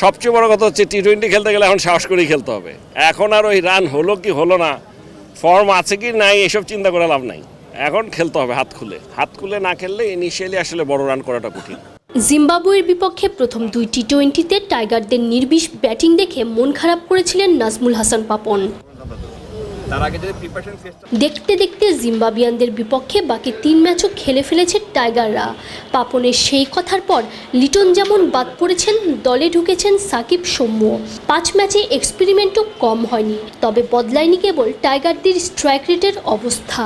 সবচেয়ে বড় কথা হচ্ছে টি টোয়েন্টি খেলতে গেলে এখন সাহস করেই খেলতে হবে। এখন আর ওই রান হলো কি হলো না ফর্ম আছে কি নাই, এসব চিন্তা করে লাভ নাই। এখন খেলতে হবে হাত খুলে। হাত খুলে না খেললে ইনিশিয়ালি আসলে বড় রান করাটা কঠিন। জিম্বাবুয়ের বিপক্ষে প্রথম দুই টি টোয়েন্টিতে টাইগারদের নির্বিষ ব্যাটিং দেখে মন খারাপ করেছিলেন নাজমুল হাসান পাপন। দেখতে দেখতে জিম্বাবিয়ানদের বিপক্ষে বাকি তিন ম্যাচও খেলে ফেলেছে টাইগাররা। পাপনের সেই কথার পর লিটন যেমন বাদ পড়েছেন, দলে ঢুকেছেন সাকিব সৌম্য। পাঁচ ম্যাচে এক্সপেরিমেন্টও কম হয়নি, তবে বদলায়নি কেবল টাইগারদের স্ট্রাইক রেটের অবস্থা।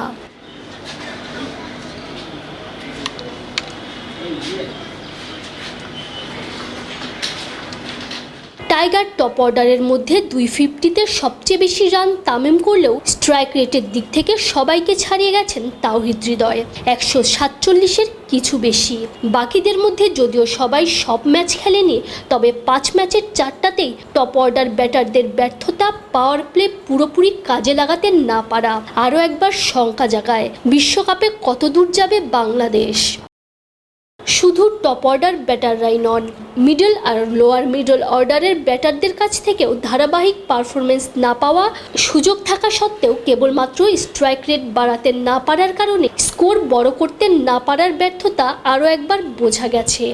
টাইগার টপ অর্ডারের মধ্যে দুই ফিফটিতে সবচেয়ে বেশি রান তামিম করলেও স্ট্রাইক রেটের দিক থেকে সবাইকে ছাড়িয়ে গেছেন তাওহিদ হৃদয়। একশো সাতচল্লিশের কিছু বেশি। বাকিদের মধ্যে যদিও সবাই সব ম্যাচ খেলেনি, তবে পাঁচ ম্যাচের চারটাতেই টপ অর্ডার ব্যাটারদের ব্যর্থতা পাওয়ার প্লে পুরোপুরি কাজে লাগাতে না পারা আরও একবার শঙ্কা জাগায়। বিশ্বকাপে কত দূর যাবে বাংলাদেশ? শুধু টপ অর্ডার ব্যাটাররাই নন মিডল আর লোয়ার মিডল অর্ডারের ব্যাটারদের কাছ থেকেও ধারাবাহিক পারফরমেন্স না পাওয়া সুযোগ থাকা সত্ত্বেও কেবলমাত্র স্ট্রাইক রেট বাড়াতে না পারার কারণে স্কোর বড় করতে না পারার ব্যর্থতা আরও একবার বোঝা গেছে।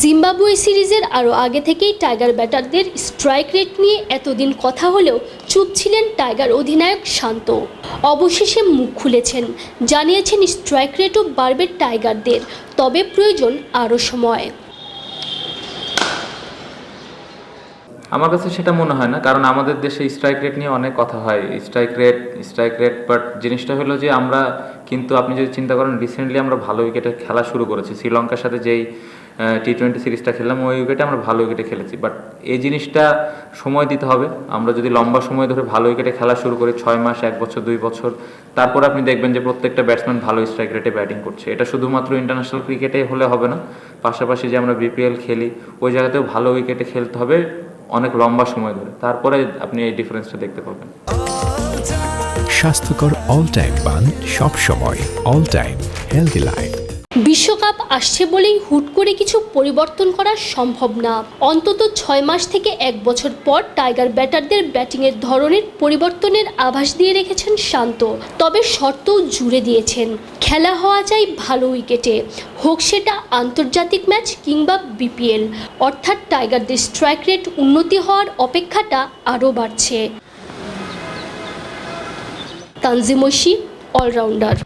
জিম্বাবুয়ে সিরিজের আরও আগে থেকেই টাইগার ব্যাটারদের স্ট্রাইক রেট নিয়ে এতদিন কথা হলেও চুপ ছিলেন টাইগার অধিনায়ক শান্ত। অবশেষে মুখ খুলেছেন। জানিয়েছেন স্ট্রাইক রেটও বাড়বে টাইগারদের, তবে প্রয়োজন আরও সময়। আমার কাছে সেটা মনে হয় না, কারণ আমাদের দেশে স্ট্রাইক রেট নিয়ে অনেক কথা হয়। Strike rate strike rate, but জিনিসটা হলো যে আমরা কিন্তু আপনি যদি চিন্তা করেন রিসেন্টলি আমরা ভালো উইকেটে খেলা শুরু করেছি। শ্রীলঙ্কার সাথে যেই টি টোয়েন্টি সিরিজটা খেললাম, ওই উইকেটে আমরা ভালো উইকেটে খেলেছি। বাট এই জিনিসটা সময় দিতে হবে। আমরা যদি লম্বা সময় ধরে ভালো উইকেটে খেলা শুরু করি, ছয় মাস, এক বছর, দুই বছর, তারপর আপনি দেখবেন যে প্রত্যেকটা ব্যাটসম্যান ভালো স্ট্রাইক রেটে ব্যাটিং করছে। এটা শুধুমাত্র ইন্টারন্যাশনাল ক্রিকেটে হলে হবে না। পাশাপাশি যে আমরা বিপিএল খেলি, ওই জায়গাতেও ভালো উইকেটে খেলতে হবে অনেক লম্বা সময় ধরে। তারপরে আপনি এই ডিফারেন্সটা দেখতে পাবেন স্বাস্থ্যকর অল টাইম পান সব সময় অল টাইম হেলদি লাইফ বিশ্বকাপ আসছে বলেই হুট করে কিছু পরিবর্তন করা সম্ভব না। অন্তত ছয় মাস থেকে এক বছর পর টাইগার ব্যাটারদের ব্যাটিংয়ের ধরনের পরিবর্তনের আভাস দিয়ে রেখেছেন শান্ত। তবে শর্তও জুড়ে দিয়েছেন। খেলা হওয়া চাই ভালো উইকেটে। হোক সেটা আন্তর্জাতিক ম্যাচ কিংবা বিপিএল। অর্থাৎ টাইগারদের স্ট্রাইক রেট উন্নতি হওয়ার অপেক্ষাটা আরও বাড়ছে। তানজিমসি অলরাউন্ডার।